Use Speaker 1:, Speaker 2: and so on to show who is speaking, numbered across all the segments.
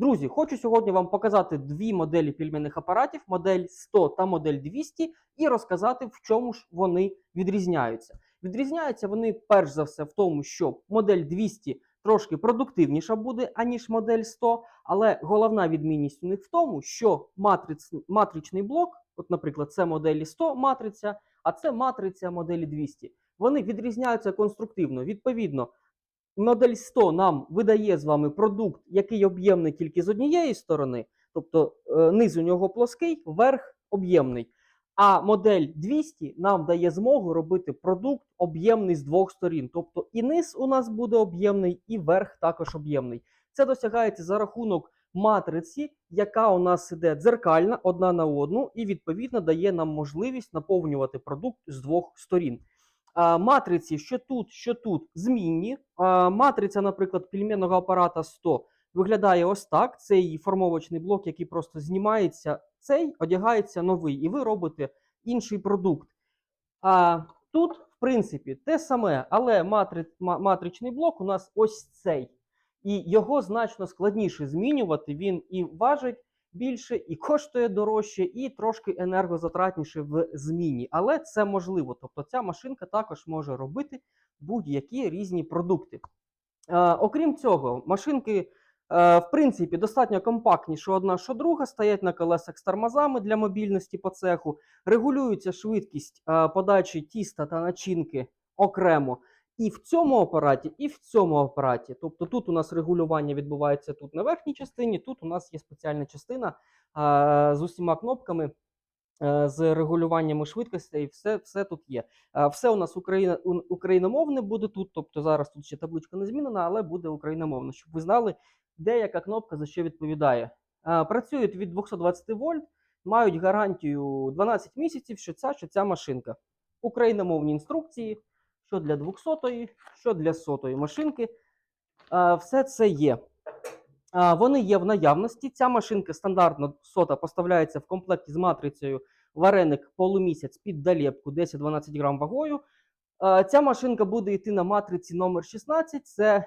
Speaker 1: Друзі, хочу сьогодні вам показати дві моделі пільменних апаратів: модель 100 та модель 200, і розказати, в чому ж вони відрізняються. Відрізняються вони перш за все в тому, що модель 200 трошки продуктивніша буде, аніж модель 100, але головна відмінність у них в тому, що матриц, матричний блок, от, наприклад, це моделі 100 матриця, а це матриця моделі 200. Вони відрізняються конструктивно. Відповідно, модель 100 нам видає з вами продукт, який об'ємний тільки з однієї сторони, тобто е, низ у нього плоский, верх об'ємний. А модель 200 нам дає змогу робити продукт об'ємний з двох сторін. Тобто і низ у нас буде об'ємний, і верх також об'ємний. Це досягається за рахунок матриці, яка у нас іде дзеркальна одна на одну, і відповідно дає нам можливість наповнювати продукт з двох сторін. Матриці, що тут, що тут, змінні. Матриця, наприклад, пільменного апарата 100 виглядає ось так. Це її формовочний блок, який просто знімається. Цей одягається новий, і ви робите інший продукт. А тут, в принципі, те саме, але матри, матричний блок у нас ось цей. І його значно складніше змінювати. Він і важить більше, і коштує дорожче, і трошки енергозатратніше в зміні. Але це можливо. Тобто ця машинка також може робити будь-які різні продукти. Е, окрім цього, машинки. е, В принципі, достатньо компактні, що одна, що друга, стоять на колесах з тормозами для мобільності по цеху, регулюється швидкість е, подачі тіста та начинки окремо і в цьому апараті, і в цьому апараті. Тобто тут у нас регулювання відбувається тут на верхній частині, тут у нас є спеціальна частина е, з усіма кнопками. е, З регулюваннями швидкостей, все, все тут є. Все у нас Україна, україномовне буде тут. Тобто зараз тут ще табличка не змінена, але буде україномовна, щоб ви знали, де яка кнопка за що відповідає. Працюють від 220 вольт, мають гарантію 12 місяців, що ця, що ця машинка. Україномовні інструкції, що для 200-ї, що для 100-ї машинки. Все це є. Вони є в наявності. Ця машинка стандартно сота поставляється в комплекті з матрицею вареник полумісяць під долепку 10-12 грам вагою. Ця машинка буде йти на матриці номер 16. Це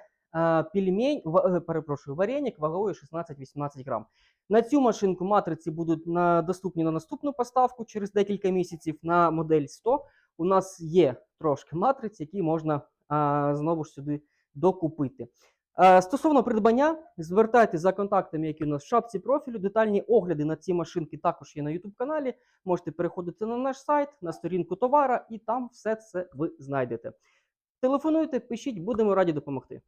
Speaker 1: пельмень, е, перепрошую, вареник вагою 16-18 грам. На цю машинку матриці будуть доступні на наступну поставку через декілька місяців. На модель 100 у нас є трошки матриць, які можна а, знову ж сюди докупити. А, Стосовно придбання, звертайтеся за контактами, які у нас в шапці профілю. Детальні огляди на ці машинки також є на YouTube каналі. Можете переходити на наш сайт, на сторінку товара, і там все це ви знайдете. Телефонуйте, пишіть, будемо раді допомогти.